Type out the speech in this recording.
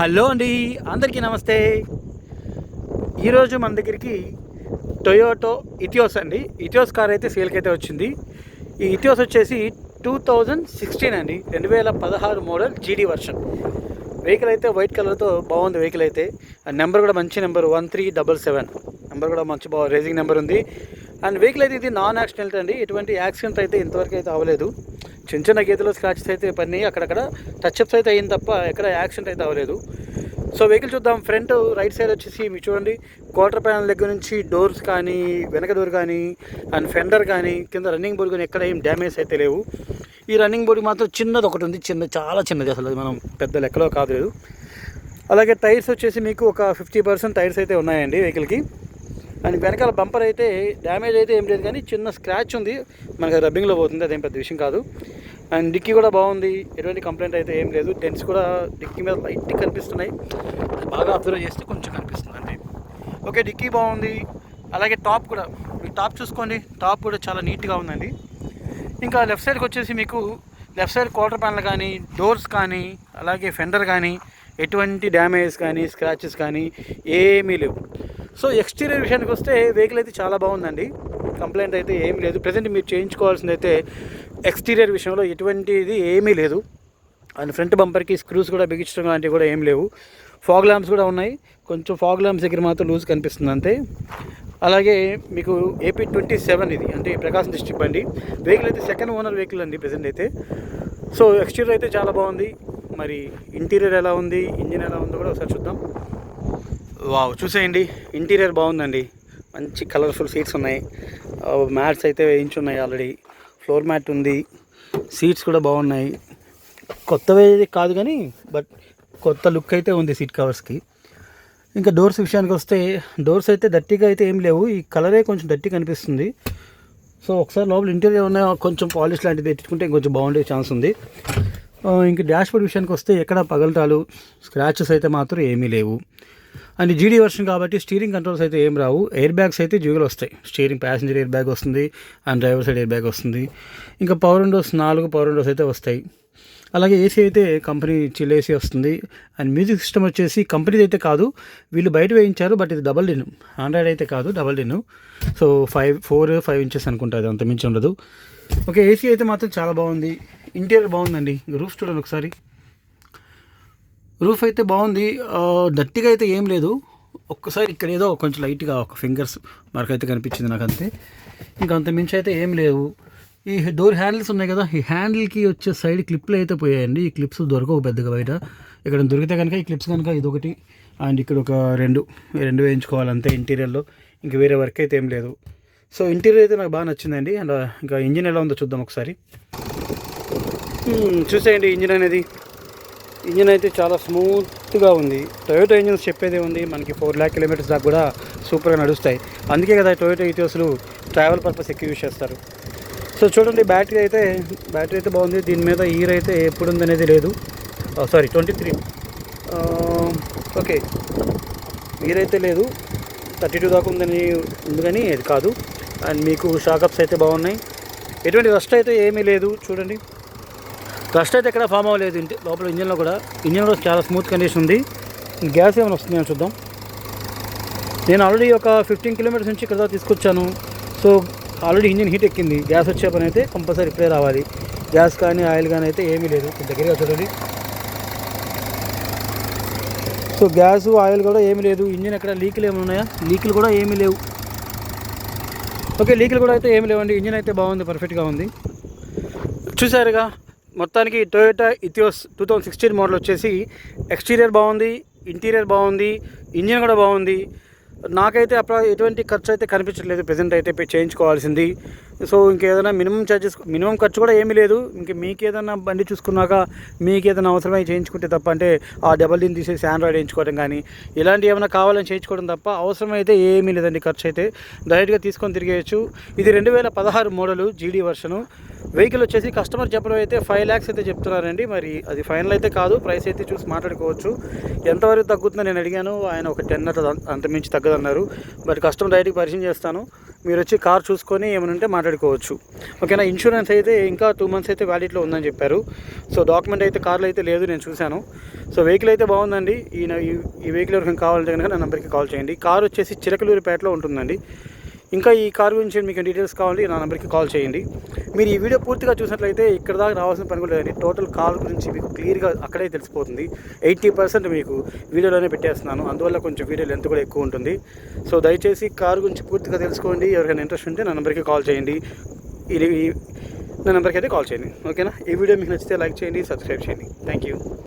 Hello అండి అందరికీ నమస్తే. ఈరోజు మన దగ్గరికి టొయోటో ఇథియోస్ అండి. ఇటియోస్ కార్ అయితే సేల్కి అయితే వచ్చింది. ఈ ఇటియోస్ వచ్చేసి టూ థౌజండ్ సిక్స్టీన్ అండి. రెండు వేల పదహారు మోడల్ జీడీ వర్షన్ వెహికల్ అయితే వైట్ కలర్తో బాగుంది వెహికల్ అయితే. ఆ నెంబర్ కూడా మంచి number one three double seven number కూడా మంచి బాగా రేసింగ్ నెంబర్ ఉంది. అండ్ వెహికల్ అయితే ఇది నాన్ యాక్సిడెంట్ అండి. ఎటువంటి యాక్సిడెంట్ అయితే ఇంతవరకు అయితే అవ్వలేదు. చిన్న చిన్న గీతలో స్క్రాచెస్ అయితే పని అక్కడక్కడ టచ్అప్స్ అయితే అయింది తప్ప ఎక్కడ యాక్సిడెంట్ అయితే అవ్వలేదు. సో వెహికల్ చూద్దాం. ఫ్రంట్ రైట్ సైడ్ వచ్చేసి మీరు చూడండి. క్వార్టర్ ప్యానల్ దగ్గర నుంచి డోర్స్ కానీ వెనక డోర్ కానీ అండ్ ఫెండర్ కానీ కింద రన్నింగ్ బోర్డు కానీ ఎక్కడ ఏం డ్యామేజ్ అయితే లేవు. ఈ రన్నింగ్ బోర్డు మాత్రం చిన్నది ఒకటి ఉంది. చిన్న చాలా చిన్నది అసలు. అది మనం పెద్ద లెక్కలో కాదు లేదు. అలాగే టైర్స్ వచ్చేసి మీకు ఒక ఫిఫ్టీ పర్సెంట్ టైర్స్ అయితే ఉన్నాయండి వెహికల్కి అండ్ వెనకాల బంపర్ అయితే డ్యామేజ్ అయితే ఏం లేదు కానీ చిన్న స్క్రాచ్ ఉంది. మనకి రబ్బింగ్లో పోతుంది అదేం పెద్ద విషయం కాదు. అండ్ డిక్కీ కూడా బాగుంది. ఎటువంటి కంప్లైంట్ అయితే ఏం లేదు. డెన్స్ కూడా డిక్కీ మీద లైట్ కనిపిస్తున్నాయి. అది బాగా అబ్జర్వ్ చేస్తే కొంచెం కనిపిస్తుంది అండి ఓకే డిక్కీ బాగుంది. అలాగే టాప్ కూడా. మీ టాప్ చూసుకోండి. టాప్ కూడా చాలా నీట్గా ఉందండి. ఇంకా లెఫ్ట్ సైడ్కి వచ్చేసి మీకు లెఫ్ట్ సైడ్ క్వార్టర్ ప్యానల్ కానీ డోర్స్ కానీ అలాగే ఫెండర్ కానీ ఎటువంటి డ్యామేజ్ కానీ స్క్రాచెస్ కానీ ఏమీ లేవు. సో ఎక్స్టీరియర్ విషయానికి వస్తే వెహికల్ అయితే చాలా బాగుందండి. కంప్లైంట్ అయితే ఏమీ లేదు. ప్రజెంట్ మీరు చేయించుకోవాల్సింది అయితే ఎక్స్టీరియర్ విషయంలో ఎటువంటిది ఏమీ లేదు. అండ్ ఫ్రంట్ బంపర్కి స్క్రూస్ కూడా బిగించడం లాంటివి కూడా ఏం లేవు. ఫాగ్ ల్యాంప్స్ కూడా ఉన్నాయి. కొంచెం ఫాగ్ ల్యాంప్స్ దగ్గర మాత్రం లూజ్ కనిపిస్తుంది అంతే. అలాగే మీకు ఏపీ ట్వంటీ సెవెన్ ఇది అంటే ప్రకాశం డిస్ట్రిక్ట్ బండి. వెహికల్ అయితే సెకండ్ ఓనర్ వెహికల్ అండి ప్రజెంట్ అయితే. సో ఎక్స్టీరియర్ అయితే చాలా బాగుంది. మరి ఇంటీరియర్ ఎలా ఉంది? ఇంజిన్ ఎలా ఉందో కూడా ఒకసారి చూద్దాం. వావ్ చూసేయండి. ఇంటీరియర్ బాగుందండి. మంచి కలర్ఫుల్ సీట్స్ ఉన్నాయి. మ్యాట్స్ అయితే వేయించున్నాయి ఆల్రెడీ ఫ్లోర్ మ్యాట్ ఉంది. సీట్స్ కూడా బాగున్నాయి. కొత్తవే కాదు కానీ బట్ కొత్త లుక్ అయితే ఉంది సీట్ కవర్స్కి ఇంకా డోర్స్ విషయానికి వస్తే డోర్స్ అయితే డర్టీగా అయితే ఏం లేవు. ఈ కలరే కొంచెం డర్టీ కనిపిస్తుంది. సో ఒకసారి లోపల ఇంటీరియర్ ఉన్న కొంచెం పాలిష్ లాంటిది పెట్టుకుంటే ఇంకొంచెం బాగుండే ఛాన్స్ ఉంది. ఇంకా ఇంక డాష్ బోర్డ్ విషయానికి వస్తే ఎక్కడ పగలటాలు స్క్రాచెస్ అయితే మాత్రం ఏమీ లేవు. అండ్ జీడీ వర్షన్ కాబట్టి స్టీరింగ్ కంట్రోల్స్ అయితే ఏం రావు. ఎయిర్ బ్యాగ్స్ అయితే జ్యూగలు వస్తాయి. స్టీరింగ్ ప్యాసింజర్ ఎయిర్ బ్యాగ్ వస్తుంది and driver side air bag వస్తుంది. ఇంకా పవర్ విండోస్ నాలుగు పవర్ విండోస్ అయితే వస్తాయి. అలాగే ఏసీ అయితే కంపెనీ చిల్ ఏసీ వస్తుంది. అండ్ మ్యూజిక్ సిస్టమ్ వచ్చేసి కంపెనీది అయితే కాదు. వీళ్ళు బయట వేయించారు బట్ ఇది డబల్ డిన్ ఆండ్రాయిడ్ అయితే కాదు double din so five four five inches అనుకుంటుంది అంత మించి ఉండదు. ఓకే ఏసీ అయితే మాత్రం చాలా బాగుంది. ఇంటీరియర్ బాగుందండి. రూఫ్ చూడండి ఒకసారి. రూఫ్ అయితే బాగుంది. డర్టీగా అయితే ఏం లేదు. ఒక్కసారి ఇక్కడ ఏదో కొంచెం లైట్గా ఒక ఫింగర్స్ మార్క్ అయితే కనిపించింది నాకు అంతే ఇంకా అంత మించి అయితే ఏం లేవు. ఈ డోర్ హ్యాండిల్స్ ఉన్నాయి కదా ఈ హ్యాండిల్కి వచ్చే సైడ్ క్లిప్లు అయితే పోయాయండి. ఈ క్లిప్స్ దొరకవు పెద్దగా బయట. ఇక్కడ దొరికితే కనుక ఈ క్లిప్స్ కనుక ఇదొకటి. అండ్ ఇక్కడ ఒక రెండు రెండు వేయించుకోవాలి అంతే ఇంటీరియర్లో. ఇంక వేరే వర్క్ అయితే ఏం లేదు. సో ఇంటీరియర్ అయితే నాకు బాగా నచ్చిందండి. అండ్ ఇంకా ఇంజిన్ ఎలా ఉందో చూద్దాం ఒకసారి. చూసేయండి ఇంజిన్ అనేది. ఇంజిన్ అయితే చాలా స్మూత్గా ఉంది. టొయోటో ఇంజిన్స్ చెప్పేదే ఉంది మనకి ఫోర్ ల్యాక్ కిలోమీటర్స్ దాకా కూడా సూపర్గా నడుస్తాయి. అందుకే కదా టొయోటో ఇటియోస్లు ట్రావెల్ పర్పస్ ఎక్కువ యూజ్ చేస్తారు. సో చూడండి బ్యాటరీ అయితే బ్యాటరీ అయితే బాగుంది. దీని మీద ఇయర్ అయితే ఎప్పుడు ఉందనేది లేదు. Sorry twenty three okay year అయితే లేదు. థర్టీ టూ దాకా ఉందని ఉంది కానీ అది కాదు. అండ్ మీకు షాకప్స్ అయితే బాగున్నాయి. ఎటువంటి రస్ట్ అయితే ఏమీ లేదు. చూడండి. రస్ట్ అయితే ఎక్కడ ఫామ్ అవ్వలేదు. ఇంటి లోపల ఇంజన్లో కూడా. ఇంజన్ కూడా చాలా స్మూత్ కండిషన్ ఉంది. గ్యాస్ ఏమైనా వస్తుందని చూద్దాం. నేను ఆల్రెడీ ఒక ఫిఫ్టీన్ కిలోమీటర్స్ నుంచి ఇక్కడ తీసుకొచ్చాను. సో ఆల్రెడీ ఇంజిన్ హీట్ ఎక్కింది. గ్యాస్ వచ్చే పని అయితే కంపల్సరీ ఇప్పుడే రావాలి. గ్యాస్ కానీ ఆయిల్ కానీ అయితే ఏమీ లేదు. దగ్గరగా చూడండి సో గ్యాస్ ఆయిల్ కూడా ఏమీ లేదు. ఇంజిన్ ఎక్కడ లీకులు ఏమైనా ఉన్నాయా? లీకులు కూడా ఏమీ లేవు. ఓకే లీకులు కూడా అయితే ఏమి లేవండి. ఇంజిన్ అయితే బాగుంది పర్ఫెక్ట్గా ఉంది. చూసారుగా మొత్తానికి Toyota Etios two thousand sixteen model వచ్చేసి ఎక్స్టీరియర్ బాగుంది ఇంటీరియర్ బాగుంది ఇంజిన్ కూడా బాగుంది. నాకైతే అప్పుడు ఎటువంటి ఖర్చు అయితే కనిపించట్లేదు ప్రజెంట్ అయితే చేయించుకోవాల్సింది. సో ఇంకేదైనా మినిమం ఛార్జెస్ మినిమం ఖర్చు కూడా ఏమీ లేదు. ఇంక మీకు ఏదైనా బండి చూసుకున్నాక మీకు ఏదైనా అవసరమై చేయించుకుంటే తప్ప అంటే ఆ డబల్ దీన్ని తీసేసి ఆండ్రాయిడ్ వేయించుకోవడం కానీ ఇలాంటివి ఏమైనా కావాలని చేయించుకోవడం తప్ప అవసరమైతే ఏమీ లేదండి ఖర్చు అయితే. డైరెక్ట్గా తీసుకొని తిరిగేయచ్చు. ఇది రెండు వేల పదహారు మోడలు జీడీ వర్షను వెహికల్ వచ్చేసి కస్టమర్ చెప్పడం అయితే ఫైవ్ ల్యాక్స్ అయితే చెప్తున్నారండి. మరి అది ఫైనల్ అయితే కాదు. ప్రైస్ అయితే చూసి మాట్లాడుకోవచ్చు. ఎంతవరకు తగ్గుతుందో నేను అడిగాను. ఆయన ఒక టెన్ అట్లా అంత మించి తగ్గదన్నారు. బట్ కస్టమర్ డైరెక్ట్గా పరిచయం చేస్తాను. మీరు వచ్చి కార్ చూసుకొని ఏమైనా ఉంటే మాట్లాడుకోవచ్చు. ఓకేనా ఇన్సూరెన్స్ అయితే ఇంకా టూ మంత్స్ అయితే వ్యాలిడ్లో ఉందని చెప్పారు. సో డాక్యుమెంట్ అయితే కార్లో అయితే లేదు నేను చూశాను. సో వెహికల్ అయితే బాగుందండి. ఈ ఈ- వెహికల్ ఎవరికైనా కావాలంటే కనుక నా నెంబర్కి కాల్ చేయండి. కార్ వచ్చేసి చిలకలూరిపేటలో ఉంటుందండి. ఇంకా ఈ కార్ గురించి మీకు డీటెయిల్స్ కావాలి నా నెంబర్కి కాల్ చేయండి. మీరు ఈ వీడియో పూర్తిగా చూసినట్లయితే ఇక్కడ దాకా రావాల్సిన పని కూడా లేదండి. టోటల్ కార్ గురించి మీకు క్లియర్గా అక్కడే తెలిసిపోతుంది. ఎయిటీ పర్సెంట్ మీకు వీడియోలోనే పెట్టేస్తున్నాను. అందువల్ల కొంచెం వీడియో లెంత్ కూడా ఎక్కువ ఉంటుంది. సో దయచేసి కార్ గురించి పూర్తిగా తెలుసుకోండి. ఎవరికైనా ఇంట్రెస్ట్ ఉంటే నా నెంబర్కి కాల్ చేయండి. ఇది ఈ- నా నెంబర్కి అయితే కాల్ చేయండి. ఓకేనా ఈ వీడియో మీకు నచ్చితే లైక్ చేయండి సబ్స్క్రైబ్ చేయండి. Thank you